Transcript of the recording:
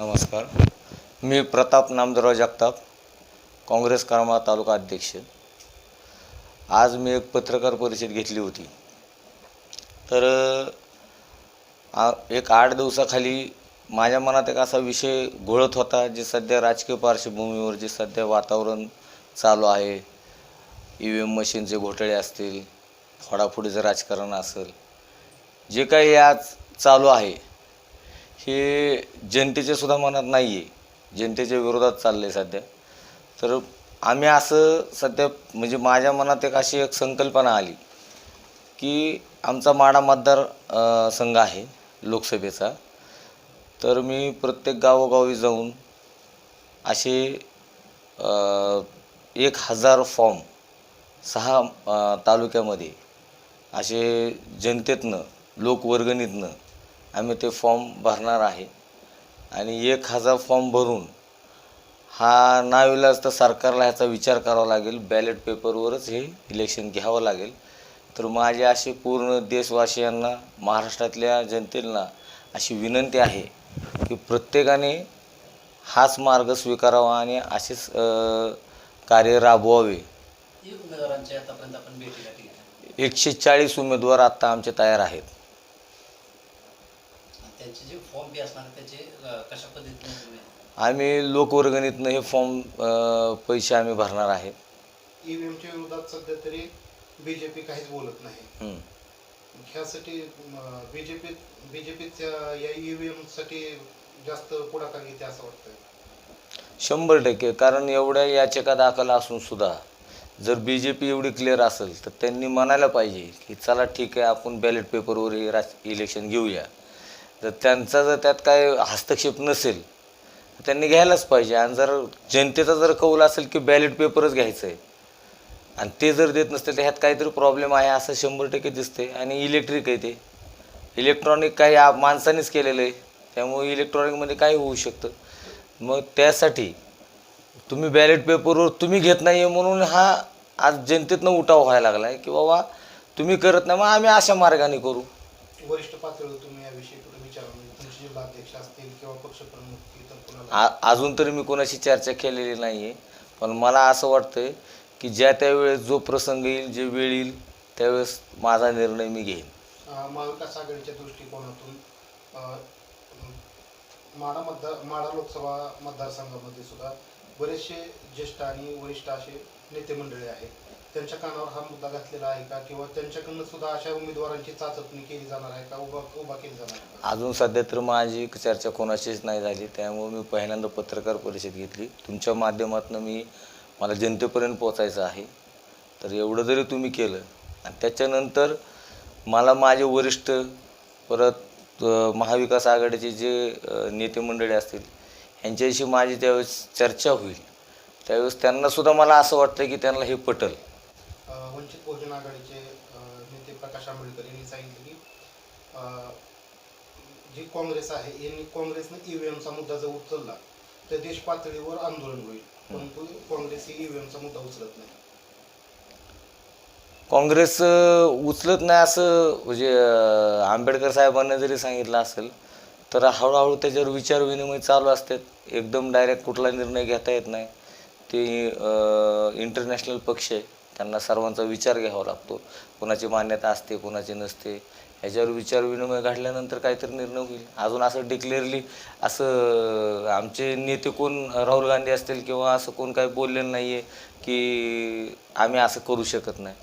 नमस्कार. मी प्रताप नामदेवराव जगताप काँग्रेस करमाळा तालुका अध्यक्ष. आज मी एक पत्रकार परिषद घेतली होती. तर आ- एक आठ दिवसाखाली माझ्या मनात एक असा विषय घोळत होता जे सध्या राजकीय पार्श्वभूमीवर जे सध्या वातावरण चालू आहे. ई व्ही एम मशीनचे घोटाळे असतील फोडाफोडीचं राजकारण असेल जे काही आज चालू आहे हे जनतेच्या सुद्धा मनात नाही आहे जनतेच्या विरोधात चाललं आहे सध्या. तर आम्ही असं सध्या म्हणजे माझ्या मनात एक अशी एक संकल्पना आली की आमचा माडा मतदार संघ आहे लोकसभेचा. तर मी प्रत्येक गावोगावी जाऊन असे एक हजार फॉर्म सहा तालुक्यामध्ये असे जनतेतनं लोकवर्गणीतनं आम्ही ते फॉर्म भरणार आहे. आणि एक हजार फॉर्म भरून हा नाविलाज तर सरकारला ह्याचा विचार करावा लागेल. बॅलेट पेपरवरच हे इलेक्शन घ्यावं लागेल. तर माझी अशी पूर्ण देशवासियांना महाराष्ट्रातल्या जनतेला अशी विनंती आहे की प्रत्येकाने हाच मार्ग स्वीकारावा आणि असेच कार्य राबवावे. एकशे चाळीस उमेदवार आत्ता आमचे तयार आहेत. त्यांचे जे फॉर्म बी असणार त्याचे कशा पद्धतीने तुम्ही आम्ही लोकवर्गणीतनं हे फॉर्म पैसे आम्ही भरणार आहे. ईव्हीएमच्या विरोधात सध्या तरी बीजेपी काहीच बोलत नाही. हं. ह्यासाठी बीजेपी बीजेपीच्या या ईव्हीएमसाठी जास्त पुढाकार घेते असं वाटतंय. शंभर टक्के कारण एवढ्या याचिका दाखल असून सुद्धा जर बी जे पी एवढी क्लिअर असेल तर त्यांनी म्हणायला पाहिजे की चला ठीक आहे आपण बॅलेट पेपरवर हे राज इलेक्शन घेऊया. जर त्यांचा जर त्यात काय हस्तक्षेप नसेल त्यांनी घ्यायलाच पाहिजे. आणि जर जनतेचा जर कौल असेल की बॅलेट पेपरच घ्यायचं आहे आणि ते जर देत नसते तर ह्यात काहीतरी प्रॉब्लेम आहे असं शंभर टक्के दिसते आणि इलेक्ट्रिक आहे ते. इलेक्ट्रॉनिक काही आ- माणसानेच केलेलं आहे. त्यामुळे इलेक्ट्रॉनिकमध्ये काही होऊ शकतं. मग त्यासाठी तुम्ही बॅलेट पेपरवर तुम्ही घेत नाही आहे म्हणून हा आज जनतेतनं उठाव व्हायला लागला आहे की बाबा तुम्ही करत नाही मग आम्ही अशा मार्गाने करू. वरिष्ठ पातळीवर तुम्ही याविषयी कुठे विचारा म्हणजे तुमचे जिल्हाध्यक्ष असतील किंवा पक्षप्रमुख इतर कुणाला आ अजून तरी मी कोणाशी चर्चा केलेली नाही आहे पण मला असं वाटतं की ज्या त्यावेळेस जो प्रसंग येईल जे वेळ येईल त्यावेळेस माझा निर्णय मी घेईन. अं, महाविकास आघाडीच्या दृष्टिकोनातून अं, माडा मतदार माडा लोकसभा मतदारसंघामध्ये सुद्धा बरेचसे ज्येष्ठ आणि वरिष्ठ असे नेते मंडळी आहेत. त्यांच्या कानावर हा मुद्दा घातलेला आहे का? किंवा त्यांच्याकडनं सुद्धा अशा उमेदवारांची चाचपणी केली जाणार आहे का? उभा उभा केली जाणार आहे का? अजून सध्या तर माझी चर्चा कोणाशीच नाही झाली त्यामुळे मी पहिल्यांदा पत्रकार परिषद घेतली. तुमच्या माध्यमातून मी मला जनतेपर्यंत पोचायचं आहे. तर एवढं जरी तुम्ही केलं आणि त्याच्यानंतर मला माझे वरिष्ठ परत अ, महाविकास आघाडीचे जे अ, नेते मंडळी असतील यांच्याशी माझी त्यावेळेस चर्चा होईल. त्यावेळेस त्यांनासुद्धा मला असं वाटतं की त्यांना हे पटल. वंचित बहुजन आघाडीचे नेते प्रकाश आंबेडकर यांनी सांगितलं की जी काँग्रेस आहे यांनी काँग्रेसने ईव्हीएमचा मुद्दा जर उचलला तर देश पातळीवर आंदोलन होईल. परंतु काँग्रेस ही ईव्हीएमचा मुद्दा उचलत नाही. काँग्रेस उचलत नाही असं म्हणजे आंबेडकर साहेबांना जरी सांगितलं असेल तर हळूहळू त्याच्यावर विचार विनिमय चालू असतात. एकदम डायरेक्ट कुठला निर्णय घेता येत नाही. ते इंटरनॅशनल पक्ष आहे. त्यांना सर्वांचा विचार घ्यावा लागतो. कुणाची मान्यता असते कोणाची नसते. ह्याच्यावर विचार विनिमय घडल्यानंतर काहीतरी निर्णय होईल. अजून असं डिक्लेअरली असं आमचे नेते कोण? राहुल गांधी असतील किंवा असं कोण काही बोललेलं नाही आहे की आम्ही असं करू शकत नाही.